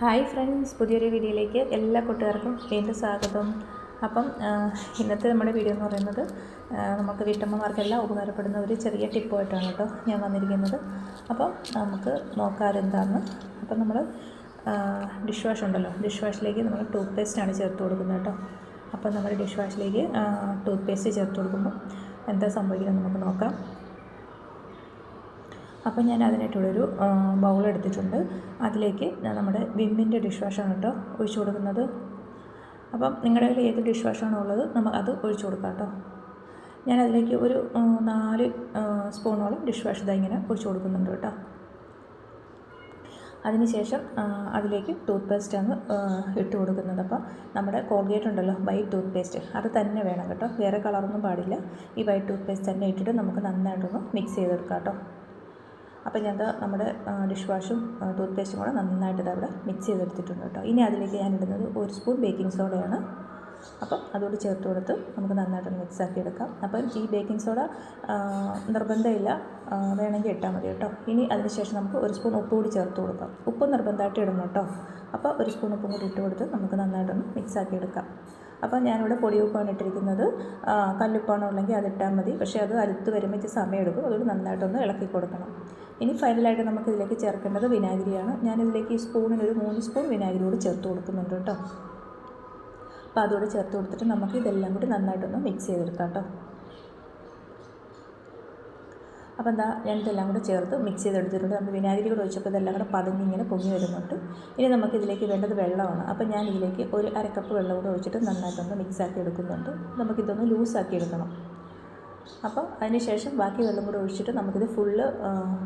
Hi friends പുതിയൊരു വീഡിയോയിലേക്ക് എല്ലാ കൂട്ടുകാർക്കും വീണ്ടും സ്വാഗതം. അപ്പം ഇന്നത്തെ നമ്മുടെ വീഡിയോ എന്ന് പറയുന്നത് നമുക്ക് വീട്ടമ്മമാർക്കെല്ലാം ഉപകാരപ്പെടുന്ന ഒരു ചെറിയ ടിപ്പായിട്ടാണ് കേട്ടോ ഞാൻ വന്നിരിക്കുന്നത്. അപ്പം നമുക്ക് നോക്കാം എന്താണെന്ന് അപ്പം നമ്മൾ ഡിഷ് വാഷ് ഉണ്ടല്ലോ ഡിഷ് വാഷിലേക്ക് നമ്മൾ ടൂത്ത് പേസ്റ്റാണ് ചേർത്ത് കൊടുക്കുന്നത് കേട്ടോ. അപ്പം നമ്മൾ ഡിഷ് വാഷിലേക്ക് ടൂത്ത് പേസ്റ്റ് ചേർത്ത് കൊടുക്കുമ്പോൾ എന്താ സംഭവിക്കുന്നത് നമുക്ക് നോക്കാം. അപ്പം ഞാൻ അതിനായിട്ടുള്ളൊരു ബൗൾ എടുത്തിട്ടുണ്ട്. അതിലേക്ക് ഞാൻ നമ്മുടെ വിമ്മിന്റെ ഡിഷ് വാഷാണ് കേട്ടോ ഒഴിച്ചു കൊടുക്കുന്നത്. അപ്പം നിങ്ങളുടെ കയ്യിൽ ഏത് ഡിഷ് വാഷാണോ ഉള്ളത് നമ്മൾ അത് ഒഴിച്ചു കൊടുക്കാം കേട്ടോ ഞാൻ അതിലേക്ക് ഒരു നാല് സ്പൂണോളം ഡിഷ് വാഷ് ഇതാ ഇങ്ങനെ ഒഴിച്ചു കൊടുക്കുന്നുണ്ട് കേട്ടോ അതിനുശേഷം അതിലേക്ക് ടൂത്ത് പേസ്റ്റ് പേസ്റ്റാണ് ഇട്ട് കൊടുക്കുന്നത്. അപ്പോൾ നമ്മുടെ കോൾഗേറ്റ് ഉണ്ടല്ലോ വൈറ്റ് ടൂത്ത് പേസ്റ്റ് അത് തന്നെ വേണം കേട്ടോ. വേറെ കളറൊന്നും പാടില്ല. ഈ വൈറ്റ് ടൂത്ത് പേസ്റ്റ് തന്നെ ഇട്ടിട്ട് നമുക്ക് നന്നായിട്ടൊന്ന് മിക്സ് ചെയ്തെടുക്കാം കേട്ടോ അപ്പോൾ ഞാനത് നമ്മുടെ ഡിഷ് വാഷും ടൂത്ത് പേസ്റ്റും കൂടെ നന്നായിട്ട് അവിടെ മിക്സ് ചെയ്തെടുത്തിട്ടുണ്ട് കേട്ടോ. ഇനി അതിലേക്ക് ഞാൻ ഇടുന്നത് ഒരു സ്പൂൺ ബേക്കിംഗ് സോഡയാണ് അപ്പം അതോട് ചേർത്ത് കൊടുത്ത് നമുക്ക് നന്നായിട്ടൊന്ന് മിക്സ് ആക്കി എടുക്കാം. അപ്പം ഈ ബേക്കിംഗ് സോഡ നിർബന്ധമില്ല. വേണമെങ്കിൽ ഇട്ടാൽ മതി കേട്ടോ. ഇനി അതിനുശേഷം നമുക്ക് ഒരു സ്പൂൺ ഉപ്പ് കൂടി ചേർത്ത് കൊടുക്കാം. ഉപ്പ് നിർബന്ധമായിട്ട് ഇടണം കേട്ടോ. അപ്പോൾ ഒരു സ്പൂൺ ഉപ്പും കൂടി ഇട്ട് കൊടുത്ത് നമുക്ക് നന്നായിട്ടൊന്ന് മിക്സ് ആക്കി എടുക്കാം. അപ്പോൾ ഞാനിവിടെ പൊടി ഉപ്പാണ് ഇട്ടിരിക്കുന്നത് കല്ലുപ്പാണ് ഉണ്ടെങ്കിൽ അതിട്ടാൽ മതി. പക്ഷേ അത് അരുത്ത് വരുമ്പോൾ ഇച്ചിരി സമയമെടുക്കും. അതുകൊണ്ട് നന്നായിട്ടൊന്ന് ഇളക്കി കൊടുക്കണം. ഇനി ഫൈനലായിട്ട് നമുക്ക് ഇതിലേക്ക് ചേർക്കേണ്ടത് വിനാഗിരിയാണ്. ഞാനിതിലേക്ക് ഈ സ്പൂണിന് ഒരു മൂന്ന് സ്പൂൺ വിനാഗിരി കൂടി ചേർത്ത് കൊടുക്കുന്നുണ്ട് കേട്ടോ. അപ്പോൾ അതോടെ ചേർത്ത് കൊടുത്തിട്ട് നമുക്ക് ഇതെല്ലാം കൂടി നന്നായിട്ടൊന്ന് മിക്സ് ചെയ്തെടുക്കാം കേട്ടോ. അപ്പോൾ എന്താ ഞാൻ ഇതെല്ലാം കൂടെ ചേർത്ത് മിക്സ് ചെയ്തെടുത്തിട്ടുണ്ട്. നമ്മൾ വിനാഗിരി കൂടെ ഒഴിച്ചപ്പോൾ ഇതെല്ലാം കൂടെ ഇങ്ങനെ പൊങ്ങി വരുന്നുണ്ട്. ഇനി നമുക്ക് ഇതിലേക്ക് വേണ്ടത് വെള്ളമാണ്. അപ്പോൾ ഞാൻ ഇതിലേക്ക് ഒരു അരക്കപ്പ് വെള്ളം കൂടെ ഒഴിച്ചിട്ട് നന്നായിട്ടൊന്ന് മിക്സ് ആക്കി എടുക്കുന്നുണ്ട്. നമുക്കിതൊന്ന് ലൂസാക്കി എടുക്കണം. അപ്പോൾ അതിനുശേഷം ബാക്കി വെള്ളം കൂടെ ഒഴിച്ചിട്ട് നമുക്കിത് ഫുള്ള്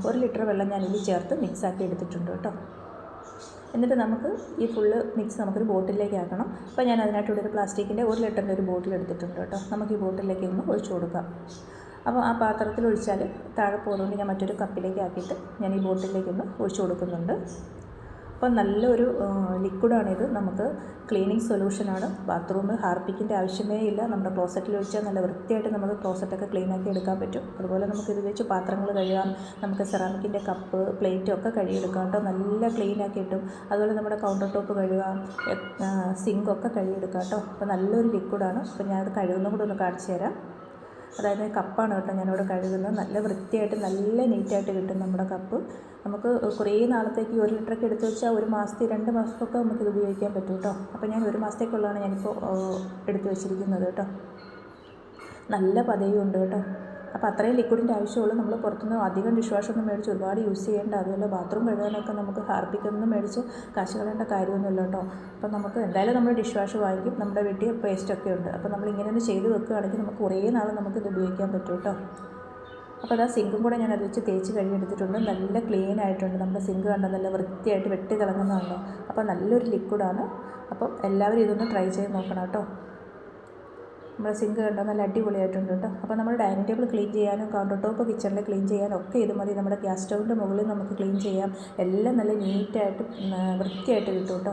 ഒരു ലിറ്റർ വെള്ളം ഞാൻ ഇതിൽ ചേർത്ത് മിക്സ് ആക്കി എടുത്തിട്ടുണ്ട് കേട്ടോ. എന്നിട്ട് നമുക്ക് ഈ ഫുള്ള് മിക്സ് നമുക്കൊരു ബോട്ടിലേക്ക് ആക്കണം. അപ്പോൾ ഞാൻ അതിനായിട്ടൂടെ ഒരു പ്ലാസ്റ്റിക്കിന്റെ ഒരു ലിറ്ററിന്റെ ഒരു ബോട്ടിൽ എടുത്തിട്ടുണ്ട് കേട്ടോ. നമുക്ക് ഈ ബോട്ടിലേക്ക് ഒന്ന് ഒഴിച്ചു കൊടുക്കാം. അപ്പോൾ ആ പാത്രത്തിൽ ഒഴിച്ചാൽ താഴെ പോകുന്നതുകൊണ്ട് ഞാൻ മറ്റൊരു കപ്പിലേക്ക് ആക്കിയിട്ട് ഞാൻ ഈ ബോട്ടിലേക്കൊന്ന് ഒഴിച്ചു കൊടുക്കുന്നുണ്ട്. അപ്പോൾ നല്ലൊരു ലിക്വിഡാണിത്. നമുക്ക് ക്ലീനിങ് സൊല്യൂഷനാണ്. ബാത്റൂം ഹാർപ്പിക്കിന്റെ ആവശ്യമേ ഇല്ല. നമ്മുടെ ക്ലോസറ്റിൽ ഒഴിച്ചാൽ നല്ല വൃത്തിയായിട്ട് നമുക്ക് ക്ലോസറ്റൊക്കെ ക്ലീൻ ആക്കി എടുക്കാൻ പറ്റും. അതുപോലെ നമുക്ക് ഇത് വെച്ച് പാത്രങ്ങൾ കഴുകാം. നമുക്ക് സെറാമിക്കിന്റെ കപ്പ് പ്ലേറ്റും ഒക്കെ കഴുകിയെടുക്കാം കേട്ടോ. നല്ല ക്ലീൻ ആക്കി കിട്ടും. അതുപോലെ നമ്മുടെ കൗണ്ടർ ടോപ്പ് കഴുകാം. സിങ്കൊക്കെ കഴുകിയെടുക്കാം കേട്ടോ. അപ്പോൾ നല്ലൊരു ലിക്വിഡാണ്. അപ്പോൾ ഞാനത് കഴുകുന്നതും കൂടെ ഒന്ന് കാണിച്ചു തരാം. അതായത് കപ്പാണ് കേട്ടോ ഞാനിവിടെ കഴുകുന്നത്. നല്ല വൃത്തിയായിട്ട് നല്ല നീറ്റായിട്ട് കിട്ടും നമ്മുടെ കപ്പ്. നമുക്ക് കുറേ നാളത്തേക്ക് ഒരു ലിറ്ററൊക്കെ എടുത്ത് വെച്ചാൽ ഒരു മാസത്തിൽ രണ്ട് മാസത്തൊക്കെ നമുക്കിത് ഉപയോഗിക്കാൻ പറ്റും കേട്ടോ. അപ്പോൾ ഞാൻ ഒരു മാസത്തേക്കുള്ളതാണ് ഞാനിപ്പോൾ എടുത്ത് വെച്ചിരിക്കുന്നത് കേട്ടോ. നല്ല പതയും ഉണ്ട് കേട്ടോ. അപ്പോൾ അത്രയും ലിക്വിഡിന്റെ ആവശ്യമുള്ളൂ. നമ്മൾ പുറത്തുനിന്ന് അധികം ഡിഷ് വാഷ് ഒന്നും മേടിച്ച് ഒരുപാട് യൂസ് ചെയ്യേണ്ട അതുപോലെ ബാത്റൂം കഴുകാനൊക്കെ നമുക്ക് ഹാർപ്പിക്കൊന്നും മേടിച്ച് കാശ് കളയേണ്ട കാര്യമൊന്നുമില്ല കേട്ടോ. അപ്പോൾ നമുക്ക് എന്തായാലും നമ്മൾ ഡിഷ് വാഷ് വാങ്ങിക്കും. നമ്മുടെ വീട്ടിൽ പേസ്റ്റൊക്കെ ഉണ്ട്. അപ്പോൾ നമ്മൾ ഇങ്ങനെ ഒന്ന് ചെയ്ത് വെക്കുകയാണെങ്കിൽ നമുക്ക് കുറേ നാൾ നമുക്ക് ഇത് ഉപയോഗിക്കാൻ പറ്റും കേട്ടോ. അപ്പോൾ അതാ സിങ്കും കൂടെ ഞാൻ അത് വെച്ച് തേച്ച് കഴുകിയെടുത്തിട്ടുണ്ട്. നല്ല ക്ലീൻ ആയിട്ടുണ്ട്. നമ്മുടെ സിങ്ക് കണ്ടോ? നല്ല വൃത്തിയായിട്ട് വെട്ടി തിളങ്ങുന്നതാണല്ലോ അപ്പോൾ നല്ലൊരു ലിക്വിഡാണ് അപ്പം എല്ലാവരും ഇതൊന്ന് ട്രൈ ചെയ്ത് നോക്കണം കേട്ടോ. നമ്മുടെ സിങ്ക് കണ്ടോ നല്ല അടിപൊളിയായിട്ടുണ്ട് കേട്ടോ. അപ്പോൾ നമ്മൾ ഡൈനിങ് ടേബിൾ ക്ലീൻ ചെയ്യാനും കൗണ്ടർ ടോപ്പ് കിച്ചണിൽ ക്ലീൻ ചെയ്യാനും ഒക്കെ ഇത് മതി. നമ്മുടെ ഗ്യാസ് സ്റ്റൗവിന്റെ മുകളിൽ നമുക്ക് ക്ലീൻ ചെയ്യാം. എല്ലാം നല്ല നീറ്റായിട്ട് വൃത്തിയായിട്ട് കിട്ടും കേട്ടോ.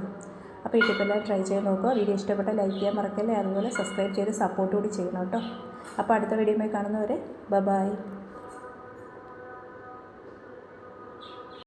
അപ്പോൾ ഈ ടിപ്പെല്ലാം ട്രൈ ചെയ്ത് നോക്കുക. വീഡിയോ ഇഷ്ടപ്പെട്ടാൽ ലൈക്ക് ചെയ്യാൻ മറക്കല്ലേ. അതുപോലെ സബ്സ്ക്രൈബ് ചെയ്ത് സപ്പോർട്ട് കൂടി ചെയ്യണം കേട്ടോ. അപ്പോൾ അടുത്ത വീഡിയോയുമായി കാണുന്നവരെ ബൈ